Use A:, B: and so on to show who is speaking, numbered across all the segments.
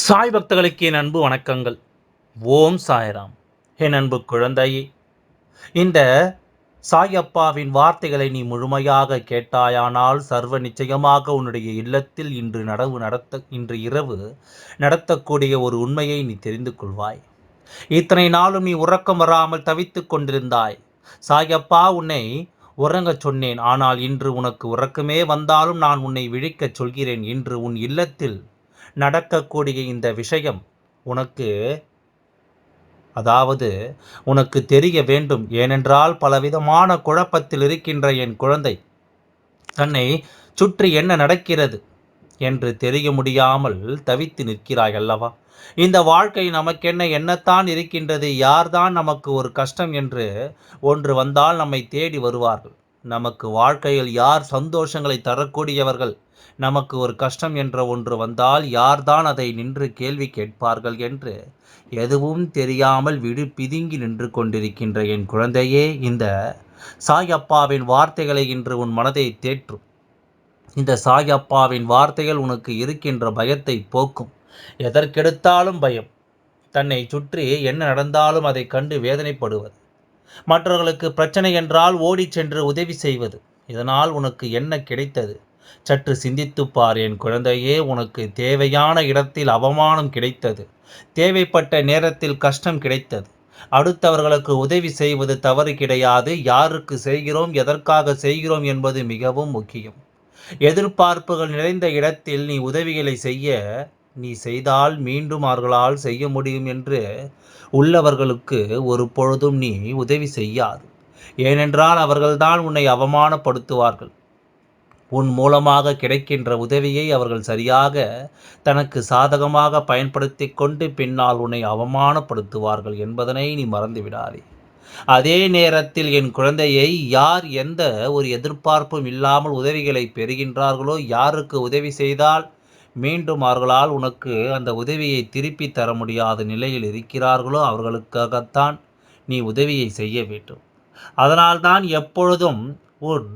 A: சாய் பக்தர்களுக்கு என் அன்பு வணக்கங்கள். ஓம் சாய்ராம். என் அன்பு குழந்தையே இந்த சாய் அப்பாவின் வார்த்தைகளை நீ முழுமையாக கேட்டாயானால் சர்வ நிச்சயமாக உன்னுடைய இல்லத்தில் இன்று நடவு நடத்த இன்று இரவு நடத்தக்கூடிய ஒரு உண்மையை நீ தெரிந்து கொள்வாய். இத்தனை நாளும் நீ உறக்கம் வராமல் தவித்துக் கொண்டிருந்தாய். சாயப்பா உன்னை உறங்கச் சொன்னேன். ஆனால் இன்று உனக்கு உறக்கமே வந்தாலும் நான் உன்னை விழிக்கச் சொல்கிறேன். இன்று உன் இல்லத்தில் நடக்கக்கூடிய இந்த விஷயம் உனக்கு அதாவது உனக்கு தெரிய வேண்டும். ஏனென்றால் பலவிதமான குழப்பத்தில் இருக்கின்ற என் குழந்தை தன்னை சுற்றி என்ன நடக்கிறது என்று தெரிய முடியாமல் தவித்து நிற்கிறாய் அல்லவா? இந்த வாழ்க்கை நமக்கென்ன என்னத்தான் இருக்கின்றது? யார்தான் நமக்கு ஒரு கஷ்டம் என்று ஒன்று வந்தால் நம்மை தேடி வருவார்கள். நமக்கு வாழ்க்கையில் யார் சந்தோஷங்களை தரக்கூடியவர்கள்? நமக்கு ஒரு கஷ்டம் என்ற ஒன்று வந்தால் யார்தான் அதை நின்று கேள்வி கேட்பார்கள் என்று? எதுவும் தெரியாமல் விடு பிதுங்கி நின்று கொண்டிருக்கின்ற என் குழந்தையே இந்த சாயப்பாவின் வார்த்தைகளை இன்று உன் மனதை தேற்றும். இந்த சாயப்பாவின் வார்த்தைகள் உனக்கு இருக்கின்ற பயத்தை போக்கும். எதற்கெடுத்தாலும் பயம். தன்னை சுற்றி என்ன நடந்தாலும் அதை கண்டு வேதனைப்படுவது. மற்றவர்களுக்கு பிரச்சனை என்றால் ஓடிச் சென்று உதவி செய்வது. இதனால் உனக்கு என்ன கிடைத்தது? சற்று சிந்தித்துப் பார் என் குழந்தையே உனக்கு தேவையான இடத்தில் அவமானம் கிடைத்தது. தேவைப்பட்ட நேரத்தில் கஷ்டம் கிடைத்தது. அடுத்தவர்களுக்கு உதவி செய்வது தவறு கிடையாது. யாருக்கு செய்கிறோம் எதற்காக செய்கிறோம் என்பது மிகவும் முக்கியம். எதிர்பார்ப்புகள் நிறைந்த இடத்தில் நீ உதவிகளை செய்ய நீ செய்தால் மீண்டும் அவர்களால் செய்ய முடியும் என்று உள்ளவர்களுக்கு ஒரு பொழுதும் நீ உதவி செய்யாது. ஏனென்றால் அவர்கள்தான் உன்னை அவமானப்படுத்துவார்கள். உன் மூலமாக கிடைக்கின்ற உதவியை அவர்கள் சரியாக தனக்கு சாதகமாக பயன்படுத்தி கொண்டு பின்னால் உன்னை அவமானப்படுத்துவார்கள் என்பதனை நீ மறந்துவிடாதே. அதே நேரத்தில் என் குழந்தையை யார் எந்த ஒரு எதிர்பார்ப்பும் இல்லாமல் உதவிகளை பெறுகின்றார்களோ யாருக்கு உதவி செய்தால் மீண்டும் அவர்களால் உனக்கு அந்த உதவியை திருப்பி தர முடியாத நிலையில் இருக்கிறார்களோ அவர்களுக்காகத்தான் நீ உதவியை செய்ய வேண்டும். அதனால்தான் எப்பொழுதும் உன்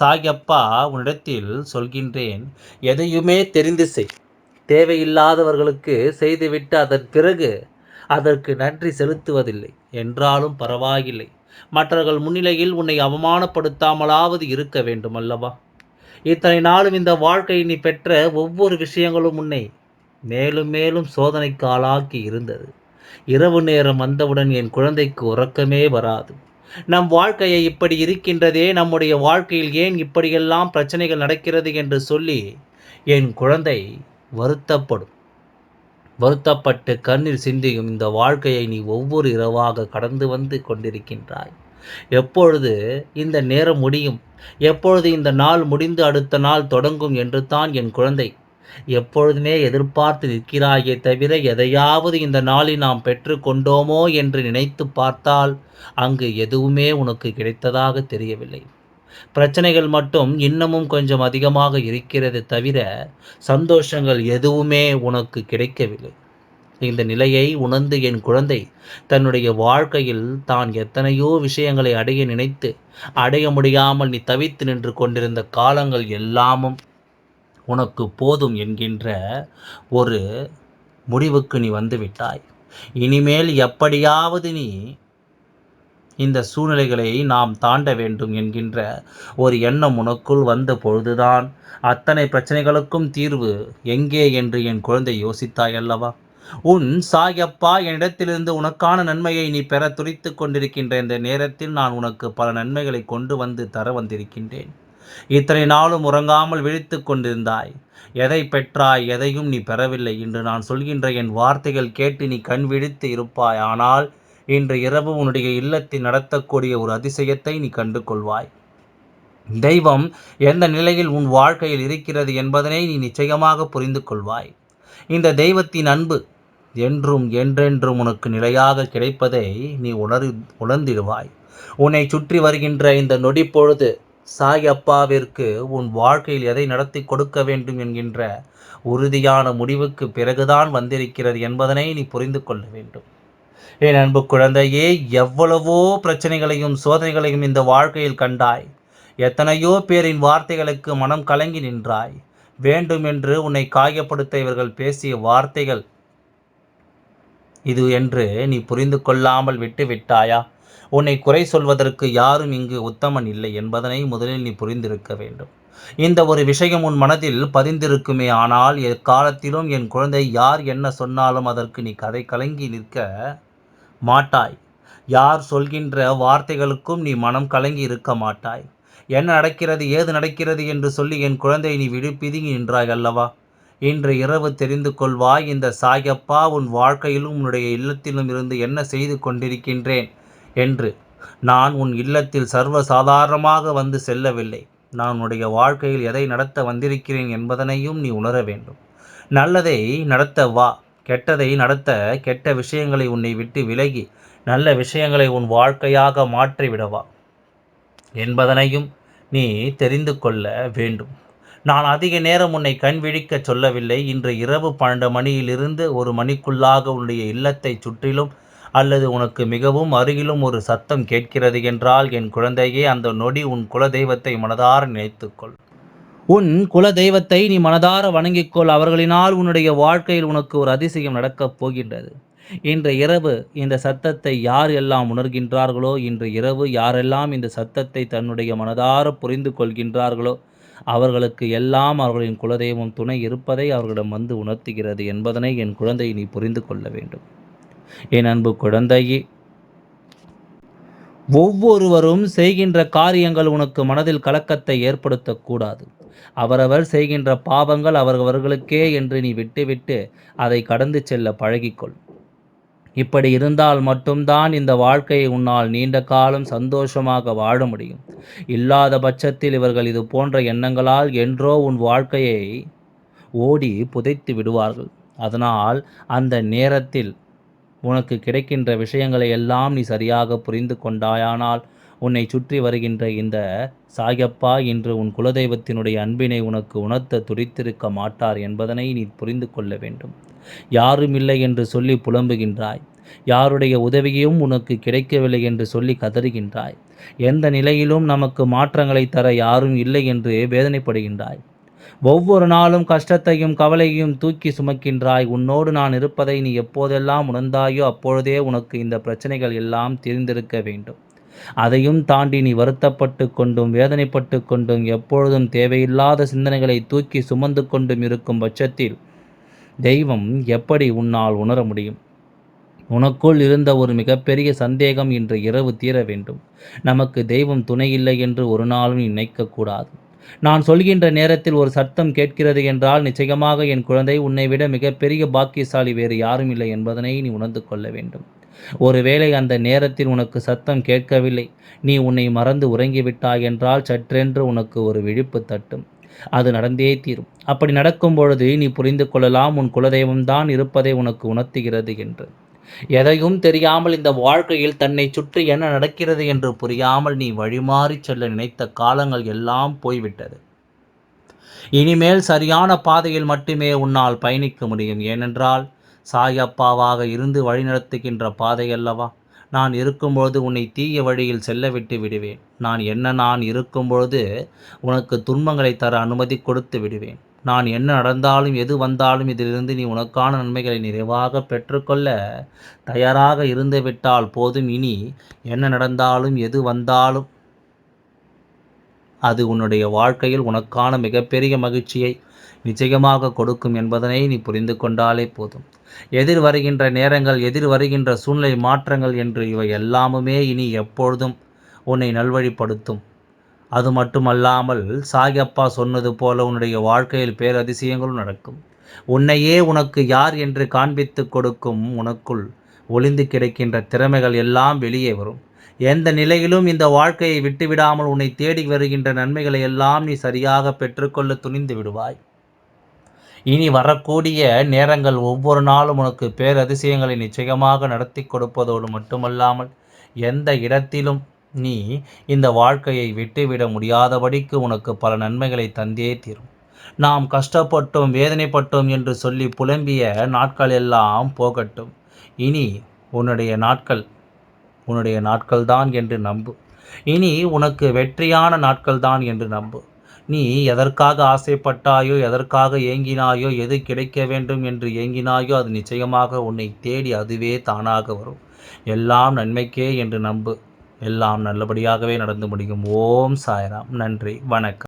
A: சாயப்பா உன்னிடத்தில் சொல்கின்றேன் எதையுமே தெரிந்து செய். தேவையில்லாதவர்களுக்கு செய்துவிட்டு அதன் பிறகு அதற்கு நன்றி செலுத்துவதில்லை. என்றாலும் பரவாயில்லை. மற்றவர்கள் முன்னிலையில் உன்னை அவமானப்படுத்தாமலாவது இருக்க வேண்டும் அல்லவா இத்தனை நாளும் இந்த வாழ்க்கை நீ பெற்ற ஒவ்வொரு விஷயங்களும் உன்னை மேலும் மேலும் சோதனைக்கு ஆளாக்கி இருந்தது. இரவு நேரம் வந்தவுடன் என் குழந்தைக்கு உறக்கமே வராது. நம் வாழ்க்கையை இப்படி இருக்கின்றதே நம்முடைய வாழ்க்கையில் ஏன் இப்படியெல்லாம் பிரச்சனைகள் நடக்கிறது என்று சொல்லி என் குழந்தை வருத்தப்படும். வருத்தப்பட்டு கண்ணீர் சிந்தியும் இந்த வாழ்க்கையை நீ ஒவ்வொரு இரவாக கடந்து வந்து கொண்டிருக்கின்றாய். எப்பொழுது இந்த நேரம் முடியும்? எப்பொழுது இந்த நாள் முடிந்து அடுத்த நாள் தொடங்கும் என்று தான் என் குழந்தை. எப்பொழுதுமே எதிர்பார்த்து நிற்கிறாயே தவிர எதையாவது இந்த நாளில் நாம் பெற்று கொண்டோமோ என்று நினைத்து பார்த்தால் அங்கு எதுவுமே உனக்கு கிடைத்ததாக தெரியவில்லை. பிரச்சனைகள் மட்டும் இன்னமும் கொஞ்சம் அதிகமாக இருக்கிறது தவிர சந்தோஷங்கள் எதுவுமே உனக்கு கிடைக்கவில்லை. இந்த நிலையை உணர்ந்து என் குழந்தை தன்னுடைய வாழ்க்கையில் தான் எத்தனையோ விஷயங்களை அடைய நினைத்து அடைய முடியாமல் நீ தவித்து நின்று கொண்டிருந்த காலங்கள் எல்லாமும் உனக்கு போதும் என்கின்ற ஒரு முடிவுக்கு நீ வந்துவிட்டாய் இனிமேல் எப்படியாவது நீ இந்த சூழ்நிலைகளை நாம் தாண்ட வேண்டும் என்கின்ற ஒரு எண்ணம் உனக்குள் வந்த பொழுதுதான் அத்தனை பிரச்சனைகளுக்கும் தீர்வு எங்கே என்று என் குழந்தை யோசித்தாய் அல்லவா? உன் சாயப்பா என்னிடத்திலிருந்து உனக்கான நன்மையை நீ பெற துடித்து கொண்டிருக்கின்ற இந்த நேரத்தில் நான் உனக்கு பல நன்மைகளை கொண்டு வந்து தர வந்திருக்கின்றேன். இத்தனை நாளும் உறங்காமல் விழித்து கொண்டிருந்தாய். எதை பெற்றாய் எதையும் நீ பெறவில்லை இன்று நான் சொல்கின்ற என் வார்த்தைகள் கேட்டு நீ கண் விழித்து இருப்பாய். ஆனால் இன்று இரவு உன்னுடைய இல்லத்தில் நடத்தக்கூடிய ஒரு அதிசயத்தை நீ கண்டு கொள்வாய் தெய்வம் எந்த நிலையில் உன் வாழ்க்கையில் இருக்கிறது என்பதனை நீ நிச்சயமாக புரிந்து கொள்வாய் இந்த தெய்வத்தின் அன்பு என்றும் என்றென்றும் உனக்கு நிலையாக கிடைப்பதை நீ உணர் உணர்ந்திடுவாய். உன்னை சுற்றி வருகின்ற இந்த நொடி பொழுது சாய் அப்பாவிற்கு உன் வாழ்க்கையில் எதை நடத்தி கொடுக்க வேண்டும் என்கின்ற உறுதியான முடிவுக்கு பிறகுதான் வந்திருக்கிறது என்பதனை நீ புரிந்து கொள்ள வேண்டும். என் அன்பு குழந்தையே எவ்வளவோ பிரச்சனைகளையும் சோதனைகளையும் இந்த வாழ்க்கையில் கண்டாய். எத்தனையோ பேரின் வார்த்தைகளுக்கு மனம் கலங்கி நின்றாய். வேண்டும் என்று உன்னை காயப்படுத்த இவர்கள் பேசிய வார்த்தைகள் இது என்று நீ புரிந்து கொள்ளாமல் விட்டு விட்டாயா? உன்னை குறை சொல்வதற்கு யாரும் இங்கு உத்தமன் இல்லை என்பதனை முதலில் நீ புரிந்திருக்க வேண்டும். இந்த ஒரு விஷயம் உன் மனதில் பதிந்திருக்குமே ஆனால் எக்காலத்திலும் என் குழந்தை யார் என்ன சொன்னாலும் அதற்கு நீ கதை கலங்கி நிற்க மாட்டாய். யார் சொல்கின்ற வார்த்தைகளுக்கும் நீ மனம் கலங்கி இருக்க மாட்டாய். என்ன நடக்கிறது ஏது நடக்கிறது என்று சொல்லி என் குழந்தை நீ விடு பிதுங்கி நின்றாய் அல்லவா? இன்று இரவு தெரிந்து கொள்வாய் இந்த சாயப்பா உன் வாழ்க்கையிலும் உன்னுடைய இல்லத்திலும் இருந்து என்ன செய்து கொண்டிருக்கின்றேன்? என்று. நான் உன் இல்லத்தில் சர்வ சாதாரணமாக வந்து செல்லவில்லை. நான் உன்னுடைய வாழ்க்கையில் எதை நடத்த வந்திருக்கிறேன் என்பதனையும் நீ உணர வேண்டும். நல்லதை நடத்த வா. கெட்டதை நடத்த கெட்ட விஷயங்களை உன்னை விட்டு விலகி நல்ல விஷயங்களை உன் வாழ்க்கையாக மாற்றிவிடவா? என்பதனையும் நீ தெரிந்து கொள்ள வேண்டும். நான் அதிக நேரம் உன்னை கண் விழிக்க சொல்லவில்லை. இன்று இரவு பன்னெண்டு மணியிலிருந்து ஒரு மணிக்குள்ளாக உன்னுடைய இல்லத்தை சுற்றிலும் அல்லது உனக்கு மிகவும் அருகிலும் ஒரு சத்தம் கேட்கிறது என்றால் என் குழந்தையே அந்த நொடி உன் குலதெய்வத்தை மனதார நினைத்துக்கொள். உன் குல தெய்வத்தை நீ மனதார வணங்கிக்கொள். அவர்களினால் உன்னுடைய வாழ்க்கையில் உனக்கு ஒரு அதிசயம் நடக்கப் போகின்றது. இன்று இரவு இந்த சத்தத்தை யார் எல்லாம் உணர்கின்றார்களோ இன்று இரவு யாரெல்லாம் இந்த சத்தத்தை தன்னுடைய மனதார புரிந்து கொள்கின்றார்களோ அவர்களுக்கு எல்லாம் அவர்களின் குலதெய்வம் துணை இருப்பதை அவர்களிடம் வந்து உணர்த்துகிறது என்பதனை என் குழந்தை நீ புரிந்து கொள்ள வேண்டும். என் அன்பு குழந்தையே ஒவ்வொருவரும் செய்கின்ற காரியங்கள் உனக்கு மனதில் கலக்கத்தை ஏற்படுத்தக்கூடாது அவரவர் செய்கின்ற பாவங்கள் அவரவர்களுக்கே என்று நீ விட்டுவிட்டு அதை கடந்து செல்ல பழகிக்கொள். இப்படி இருந்தால் மட்டும்தான் இந்த வாழ்க்கையை உன்னால் நீண்ட காலம் சந்தோஷமாக வாழ முடியும். இல்லாத பட்சத்தில் இவர்கள் இது போன்ற எண்ணங்களால் என்றோ உன் வாழ்க்கையை ஓடி புதைத்து விடுவார்கள். அதனால் அந்த நேரத்தில் உனக்கு கிடைக்கின்ற விஷயங்களை எல்லாம் நீ சரியாக புரிந்து கொண்டாயானால் உன்னை சுற்றி வருகின்ற இந்த சாயப்பா இன்று உன் குலதெய்வத்தினுடைய அன்பினை உனக்கு உணர்த்த துடித்திருக்க மாட்டார் என்பதனை நீ புரிந்து கொள்ள வேண்டும். யாரும் இல்லை என்று சொல்லி புலம்புகின்றாய். யாருடைய உதவியும் உனக்கு கிடைக்கவில்லை என்று சொல்லி கதறுகின்றாய். எந்த நிலையிலும் நமக்கு மாற்றங்களை தர யாரும் இல்லை என்று வேதனைப்படுகின்றாய். ஒவ்வொரு நாளும் கஷ்டத்தையும் கவலையையும் தூக்கி சுமக்கின்றாய். உன்னோடு நான் இருப்பதை நீ எப்போதெல்லாம் உணர்ந்தாயோ அப்பொழுதே உனக்கு இந்த பிரச்சனைகள் எல்லாம் தெரிந்திருக்க வேண்டும். அதையும் தாண்டி நீ வருத்தப்பட்டு கொண்டும் வேதனைப்பட்டு கொண்டும் எப்பொழுதும் தேவையில்லாத சிந்தனைகளை தூக்கி சுமந்து கொண்டும் இருக்கும் பட்சத்தில் தெய்வம் எப்படி உன்னால் உணர முடியும்? உனக்குள் இருந்த ஒரு மிகப்பெரிய சந்தேகம் இன்று இரவு தீர வேண்டும். நமக்கு தெய்வம் துணையில்லை என்று ஒரு நாளும் நினைக்கக்கூடாது நான் சொல்கின்ற நேரத்தில் ஒரு சத்தம் கேட்கிறது என்றால் நிச்சயமாக என் குழந்தை உன்னை விட மிகப்பெரிய பாக்கியசாலி வேறு யாரும் இல்லை என்பதனை நீ உணர்ந்து கொள்ள வேண்டும். ஒருவேளை அந்த நேரத்தில் உனக்கு சத்தம் கேட்கவில்லை. நீ உன்னை மறந்து உறங்கிவிட்டாய் என்றால் சற்றென்று உனக்கு ஒரு விழிப்பு தட்டும். அது நடந்தே தீரும். அப்படி நடக்கும் பொழுது நீ புரிந்து கொள்ளலாம் உன் குலதெய்வம்தான் இருப்பதை உனக்கு உணர்த்துகிறது என்று. எதையும் தெரியாமல் இந்த வாழ்க்கையில் தன்னை சுற்றி என்ன நடக்கிறது என்று புரியாமல் நீ வழிமாறி செல்ல நினைத்த காலங்கள் எல்லாம் போய்விட்டது. இனிமேல் சரியான பாதையில் மட்டுமே உன்னால் பயணிக்க முடியும். ஏனென்றால் சாயப்பாவாக இருந்து வழிநடத்துகின்ற பாதை அல்லவா? நான் இருக்கும்பொழுது உன்னை தீய வழியில் செல்ல விட்டு விடுவேன். நான் என்ன நான் இருக்கும்பொழுது உனக்கு துன்பங்களை தர அனுமதி கொடுத்து விடுவேன். நான் என்ன நடந்தாலும் எது வந்தாலும் இதிலிருந்து நீ உனக்கான நன்மைகளை நிறைவாக பெற்றுக்கொள்ள தயாராக இருந்துவிட்டால் போதும். இனி என்ன நடந்தாலும் எது வந்தாலும் அது உன்னுடைய வாழ்க்கையில் உனக்கான மிகப்பெரிய மகிழ்ச்சியை நிச்சயமாக கொடுக்கும் என்பதனை நீ புரிந்து கொண்டாலே போதும். எதிர் வருகின்ற நேரங்கள் எதிர் வருகின்ற சூழ்நிலை மாற்றங்கள் என்று இவை எல்லாமுமே இனி எப்பொழுதும் உன்னை நல்வழிப்படுத்தும். அது மட்டுமல்லாமல் சாயப்பா சொன்னது போல உன்னுடைய வாழ்க்கையில் பேரதிசயங்களும் நடக்கும். உன்னையே உனக்கு யார் என்று காண்பித்து கொடுக்கும் உனக்குள் ஒளிந்து கிடக்கின்ற திறமைகள் எல்லாம் வெளியே வரும். எந்த நிலையிலும் இந்த வாழ்க்கையை விட்டுவிடாமல் உன்னை தேடி வருகின்ற நன்மைகளை எல்லாம் நீ சரியாக பெற்றுக்கொள்ள துணிந்து விடுவாய். இனி வரக்கூடிய நேரங்கள் ஒவ்வொரு நாளும் உனக்கு பேரதிசயங்களை நிச்சயமாக நடத்தி கொடுப்பதோடு மட்டுமல்லாமல் எந்த இடத்திலும் நீ இந்த வாழ்க்கையை விட்டுவிட முடியாதபடிக்கு உனக்கு பல நன்மைகளை தந்தே தீரும். நாம் கஷ்டப்பட்டோம் வேதனைப்பட்டோம் என்று சொல்லி புலம்பிய நாட்கள் எல்லாம் போகட்டும். இனி உன்னுடைய நாட்கள் உன்னுடைய நாட்கள்தான் என்று நம்பு. இனி உனக்கு வெற்றியான நாட்கள்தான் என்று நம்பு. நீ எதற்காக ஆசைப்பட்டாயோ எதற்காக ஏங்கினாயோ எது கிடைக்க வேண்டும் என்று ஏங்கினாயோ அது நிச்சயமாக உன்னை தேடி அதுவே தானாக வரும். எல்லாம் நன்மைக்கே என்று நம்பு. எல்லாம் நல்லபடியாகவே நடந்து முடியும். ஓம் சாய்ராம். நன்றி. வணக்கம்.